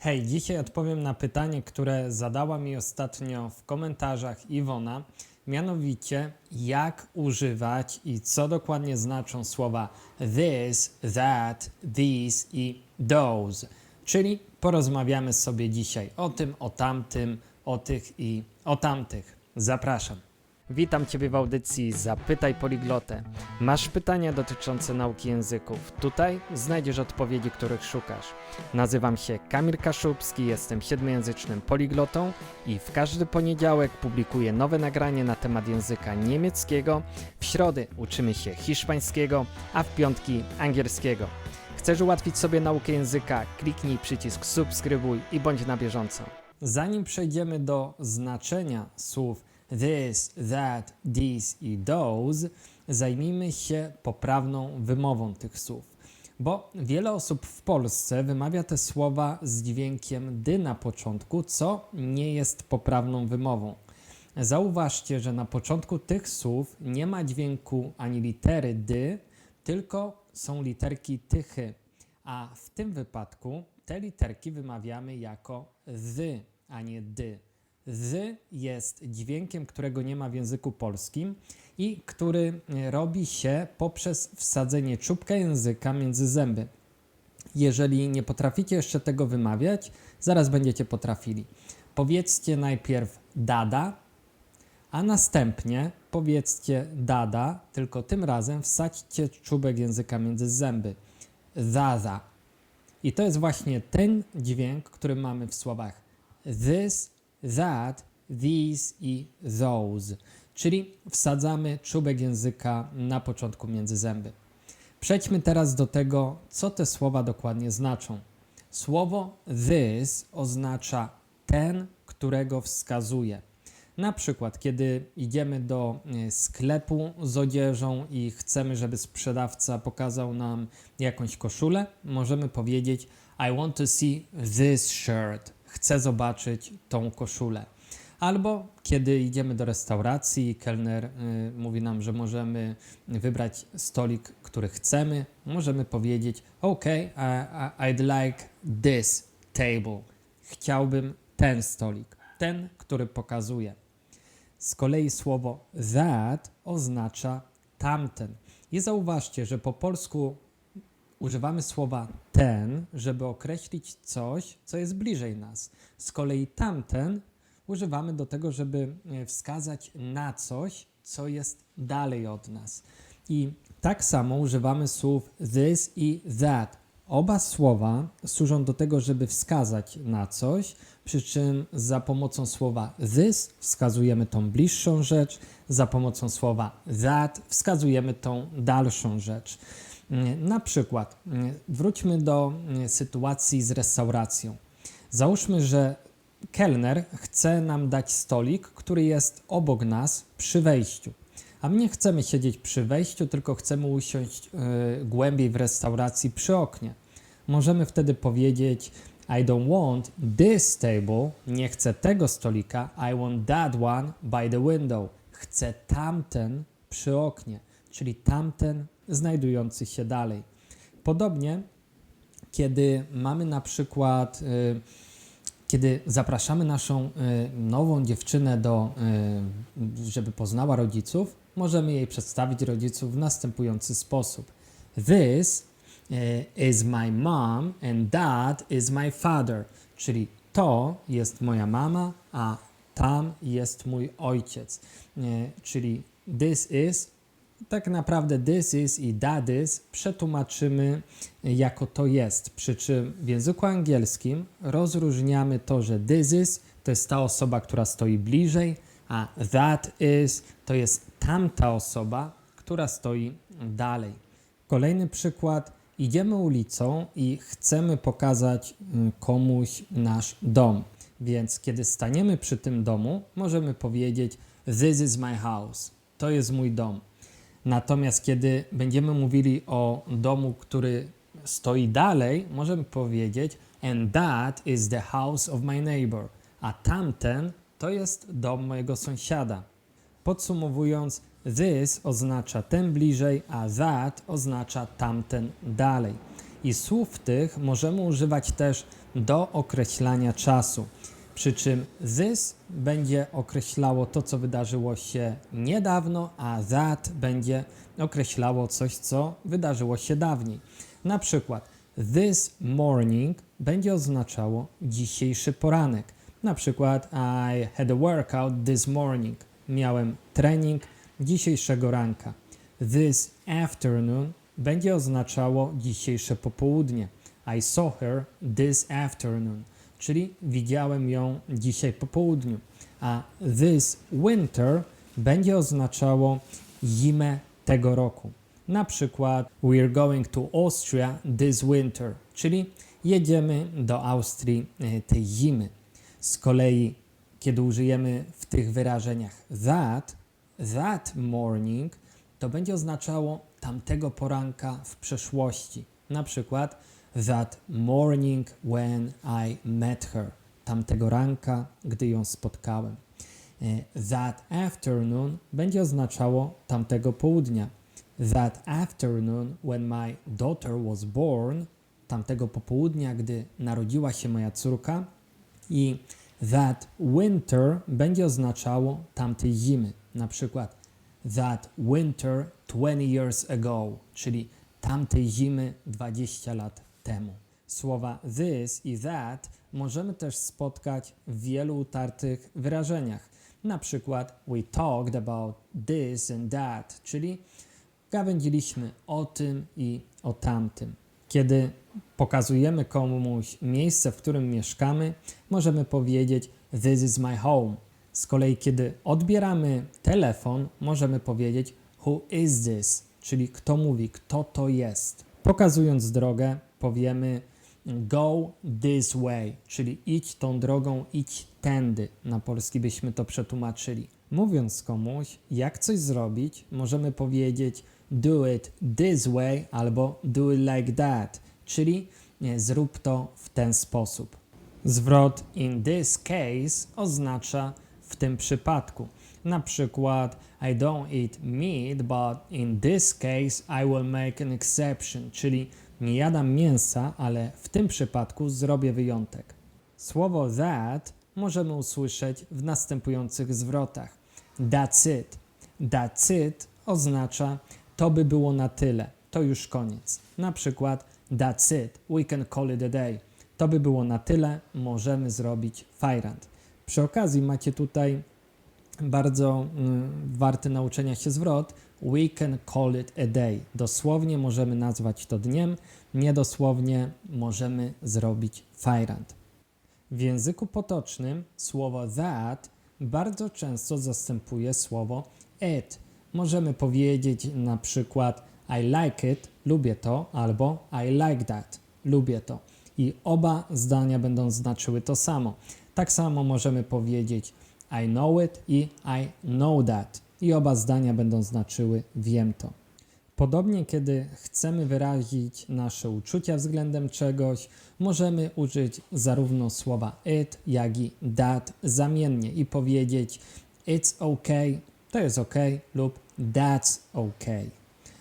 Hej, dzisiaj odpowiem na pytanie, które zadała mi ostatnio w komentarzach Iwona. Mianowicie, jak używać i co dokładnie znaczą słowa this, that, these i those. Czyli porozmawiamy sobie dzisiaj o tym, o tamtym, o tych i o tamtych. Zapraszam. Witam Ciebie w audycji Zapytaj Poliglotę. Masz pytania dotyczące nauki języków? Tutaj znajdziesz odpowiedzi, których szukasz. Nazywam się Kamil Kaszubski, jestem siedmiojęzycznym poliglotą i w każdy poniedziałek publikuję nowe nagranie na temat języka niemieckiego. W środy uczymy się hiszpańskiego, a w piątki angielskiego. Chcesz ułatwić sobie naukę języka? Kliknij przycisk subskrybuj i bądź na bieżąco. Zanim przejdziemy do znaczenia słów this, that, these i those, zajmijmy się poprawną wymową tych słów. Bo wiele osób w Polsce wymawia te słowa z dźwiękiem dy na początku, co nie jest poprawną wymową. Zauważcie, że na początku tych słów nie ma dźwięku ani litery dy, tylko są literki tychy. A w tym wypadku te literki wymawiamy jako zy, a nie dy. Z jest dźwiękiem, którego nie ma w języku polskim i który e, robi się poprzez wsadzenie czubka języka między zęby. Jeżeli nie potraficie jeszcze tego wymawiać, zaraz będziecie potrafili. Powiedzcie najpierw dada, a następnie powiedzcie dada, tylko tym razem wsadźcie czubek języka między zęby. Zaza. I to jest właśnie ten dźwięk, który mamy w słowach this, that, these i those. Czyli wsadzamy czubek języka na początku między zęby. Przejdźmy teraz do tego, co te słowa dokładnie znaczą. Słowo this oznacza ten, którego wskazuje. Na przykład, kiedy idziemy do e, sklepu z odzieżą i chcemy, żeby sprzedawca pokazał nam jakąś koszulę, możemy powiedzieć: I want to see this shirt. Chcę zobaczyć tą koszulę. Albo kiedy idziemy do restauracji, kelner y, mówi nam, że możemy wybrać stolik, który chcemy, możemy powiedzieć: OK, I, I'd like this table. Chciałbym ten stolik, ten, który pokazuje. Z kolei słowo that oznacza tamten. I zauważcie, że po polsku używamy słowa ten, żeby określić coś, co jest bliżej nas. Z kolei tamten używamy do tego, żeby e, wskazać na coś, co jest dalej od nas. I tak samo używamy słów this i that. Oba słowa służą do tego, żeby wskazać na coś, przy czym za pomocą słowa this wskazujemy tą bliższą rzecz, za pomocą słowa that wskazujemy tą dalszą rzecz. Na przykład, wróćmy do sytuacji z restauracją. Załóżmy, że kelner chce nam dać stolik, który jest obok nas przy wejściu. A my nie chcemy siedzieć przy wejściu, tylko chcemy usiąść y, głębiej w restauracji przy oknie. Możemy wtedy powiedzieć: I don't want this table, nie chcę tego stolika, I want that one by the window. Chcę tamten przy oknie, czyli tamten znajdujący się dalej. Podobnie, kiedy mamy na przykład, y, kiedy zapraszamy naszą y, nową dziewczynę do, y, żeby poznała rodziców, możemy jej przedstawić rodziców w następujący sposób. This is my mom and that is my father, czyli to jest moja mama, a tam jest mój ojciec. Czyli this is tak naprawdę this is i that is przetłumaczymy jako to jest. Przy czym w języku angielskim rozróżniamy to, że this is to jest ta osoba, która stoi bliżej, a that is to jest tamta osoba, która stoi dalej. Kolejny przykład. Idziemy ulicą i chcemy pokazać mm, komuś nasz dom. Więc kiedy staniemy przy tym domu, możemy powiedzieć: This is my house. To jest mój dom. Natomiast kiedy będziemy mówili o domu, który stoi dalej, możemy powiedzieć and that is the house of my neighbor, a tamten to jest dom mojego sąsiada. Podsumowując, this oznacza ten bliżej, a that oznacza tamten dalej. I słów tych możemy używać też do określania czasu. Przy czym this będzie określało to, co wydarzyło się niedawno, a that będzie określało coś, co wydarzyło się dawniej. Na przykład this morning będzie oznaczało dzisiejszy poranek. Na przykład I had a workout this morning. Miałem trening dzisiejszego ranka. This afternoon będzie oznaczało dzisiejsze popołudnie. I saw her this afternoon, czyli widziałem ją dzisiaj po południu. A this winter będzie oznaczało zimę tego roku. Na przykład we're going to Austria this winter, czyli jedziemy do Austrii e, tej zimy. Z kolei, kiedy użyjemy w tych wyrażeniach that, that morning, to będzie oznaczało tamtego poranka w przeszłości. Na przykład that morning when I met her. Tamtego ranka, gdy ją spotkałem. E, That afternoon będzie oznaczało tamtego południa. That afternoon when my daughter was born. Tamtego popołudnia, gdy narodziła się moja córka. I that winter będzie oznaczało tamtej zimy. Na przykład that winter 20 years ago, czyli tamtej zimy 20 lat temu. Słowa this i that możemy też spotkać w wielu utartych wyrażeniach. Na przykład we talked about this and that, czyli gawędziliśmy o tym i o tamtym. Kiedy pokazujemy komuś miejsce, w którym mieszkamy, możemy powiedzieć This is my home. Z kolei, kiedy odbieramy telefon, możemy powiedzieć Who is this? Czyli kto mówi, kto to jest. Pokazując drogę, powiemy Go this way, czyli idź tą drogą, idź tędy. Na polski byśmy to przetłumaczyli. Mówiąc komuś, jak coś zrobić, możemy powiedzieć do it this way albo do it like that, czyli zrób to w ten sposób. Zwrot in this case oznacza w tym przypadku. Na przykład I don't eat meat, but in this case I will make an exception, czyli nie jadam mięsa, ale w tym przypadku zrobię wyjątek. Słowo that możemy usłyszeć w następujących zwrotach. That's it. That's it oznacza to by było na tyle, to już koniec. Na przykład that's it, we can call it a day. To by było na tyle, możemy zrobić fajrant. Przy okazji macie tutaj bardzo mm, warty nauczenia się zwrot we can call it a day. Dosłownie możemy nazwać to dniem, niedosłownie możemy zrobić fajrant. W języku potocznym słowo that bardzo często zastępuje słowo it. Możemy powiedzieć na przykład I like it, lubię to, albo I like that, lubię to. I oba zdania będą znaczyły to samo. Tak samo możemy powiedzieć I know it i I know that. I oba zdania będą znaczyły wiem to. Podobnie, kiedy chcemy wyrazić nasze uczucia względem czegoś, możemy użyć zarówno słowa it, jak i that zamiennie i powiedzieć it's okay, to jest ok, lub that's okay.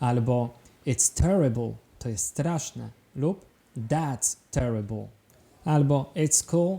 Albo it's terrible, to jest straszne, lub that's terrible. Albo it's cool,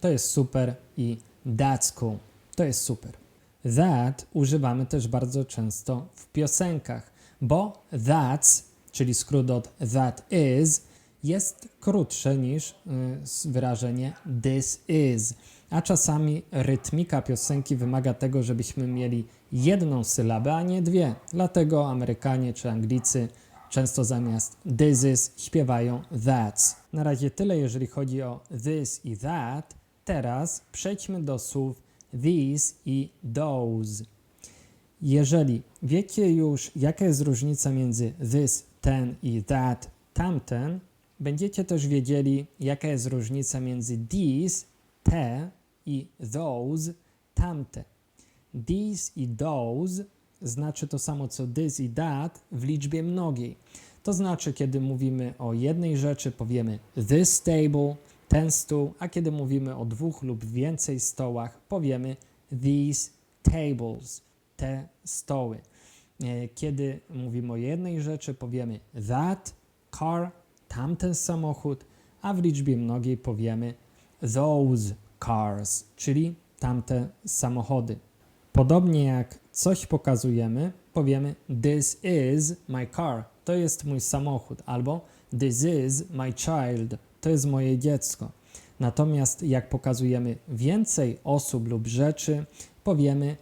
to jest super i that's cool, to jest super. That używamy też bardzo często w piosenkach, bo that's, czyli skrót od that is, jest krótsze niż y, wyrażenie this is. A czasami rytmika piosenki wymaga tego, żebyśmy mieli jedną sylabę, a nie dwie. Dlatego Amerykanie czy Anglicy często zamiast this is śpiewają that's. Na razie tyle, jeżeli chodzi o this i that. Teraz przejdźmy do słów these i those. Jeżeli wiecie już, jaka jest różnica między this, ten i that, tamten, będziecie też wiedzieli, jaka jest różnica między these, te i those, tamte. These i those znaczy to samo co this i that w liczbie mnogiej. To znaczy, kiedy mówimy o jednej rzeczy, powiemy this table, ten stół, a kiedy mówimy o dwóch lub więcej stołach, powiemy these tables, te stoły. E, Kiedy mówimy o jednej rzeczy, powiemy that car, tamten samochód, a w liczbie mnogiej powiemy those cars, czyli tamte samochody. Podobnie jak coś pokazujemy, powiemy this is my car, to jest mój samochód, albo this is my child, to jest moje dziecko. Natomiast jak pokazujemy więcej osób lub rzeczy, powiemy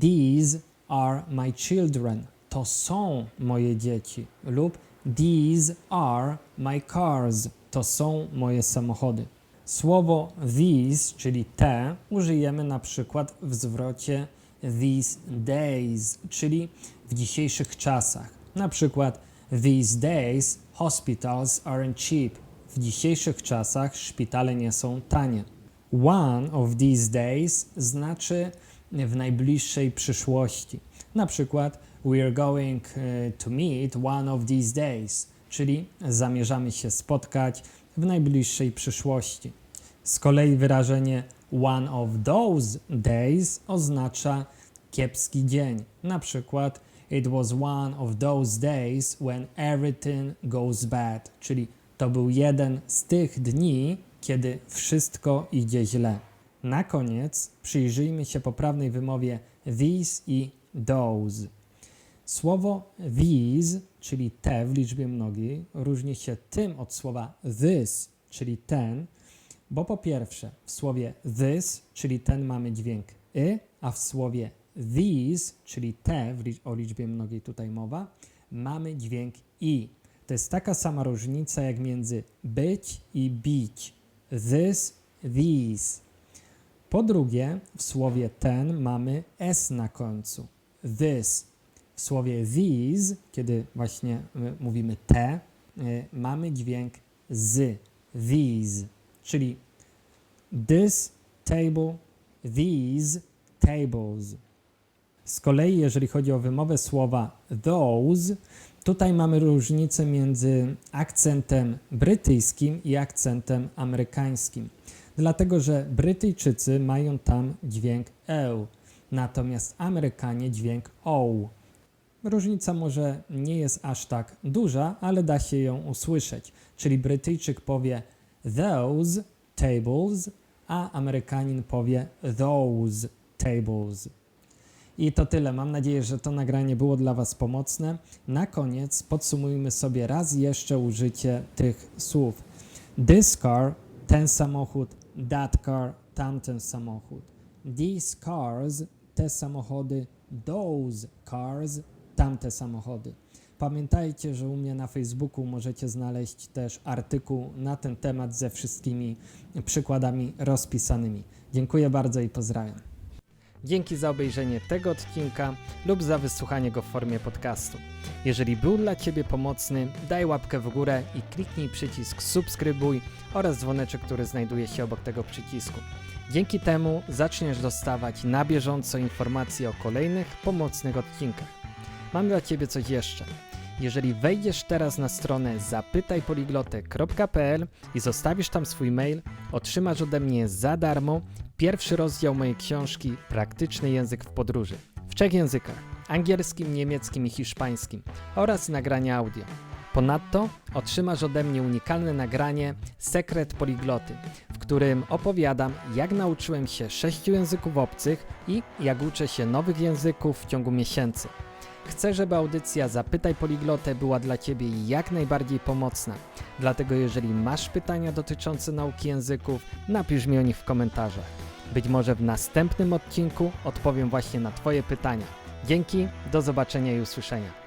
these are my children, to są moje dzieci, lub these are my cars, to są moje samochody. Słowo these, czyli te, użyjemy na przykład w zwrocie these days, czyli w dzisiejszych czasach. Na przykład these days hospitals aren't cheap. W dzisiejszych czasach szpitale nie są tanie. One of these days znaczy w najbliższej przyszłości. Na przykład we are going e, to meet one of these days, czyli zamierzamy się spotkać w najbliższej przyszłości. Z kolei wyrażenie one of those days oznacza kiepski dzień. Na przykład it was one of those days when everything goes bad, czyli to był jeden z tych dni, kiedy wszystko idzie źle. Na koniec przyjrzyjmy się poprawnej wymowie these i those. Słowo these, czyli te w liczbie mnogiej, różni się tym od słowa this, czyli ten, bo po pierwsze w słowie this, czyli ten mamy dźwięk y, a w słowie these, czyli te o liczbie mnogiej tutaj mowa, mamy dźwięk i. To jest taka sama różnica jak między być i bić. This, these. Po drugie, w słowie ten mamy s na końcu. This. W słowie these, kiedy właśnie y, mówimy te, y, mamy dźwięk z. These. Czyli this table, these tables. Z kolei, jeżeli chodzi o wymowę słowa those, tutaj mamy różnicę między akcentem brytyjskim i akcentem amerykańskim. Dlatego, że Brytyjczycy mają tam dźwięk e, natomiast Amerykanie dźwięk o. Różnica może nie jest aż tak duża, ale da się ją usłyszeć. Czyli Brytyjczyk powie those tables, a Amerykanin powie those tables. I to tyle. Mam nadzieję, że to nagranie było dla Was pomocne. Na koniec podsumujmy sobie raz jeszcze użycie tych słów. This car, ten samochód, that car, tamten samochód. These cars, te samochody, those cars, tamte samochody. Pamiętajcie, że u mnie na Facebooku możecie znaleźć też artykuł na ten temat ze wszystkimi przykładami rozpisanymi. Dziękuję bardzo i pozdrawiam. Dzięki za obejrzenie tego odcinka lub za wysłuchanie go w formie podcastu. Jeżeli był dla Ciebie pomocny, daj łapkę w górę i kliknij przycisk subskrybuj oraz dzwoneczek, który znajduje się obok tego przycisku. Dzięki temu zaczniesz dostawać na bieżąco informacje o kolejnych pomocnych odcinkach. Mam dla Ciebie coś jeszcze. Jeżeli wejdziesz teraz na stronę zapytajpoliglotę.pl i zostawisz tam swój mail, otrzymasz ode mnie za darmo pierwszy rozdział mojej książki Praktyczny język w podróży w trzech językach: angielskim, niemieckim i hiszpańskim oraz nagrania audio. Ponadto otrzymasz ode mnie unikalne nagranie Sekret Poligloty, w którym opowiadam, jak nauczyłem się sześciu języków obcych i jak uczę się nowych języków w ciągu miesięcy. Chcę, żeby audycja Zapytaj Poliglotę była dla Ciebie jak najbardziej pomocna. Dlatego jeżeli masz pytania dotyczące nauki języków, napisz mi o nich w komentarzach. Być może w następnym odcinku odpowiem właśnie na Twoje pytania. Dzięki, do zobaczenia i usłyszenia.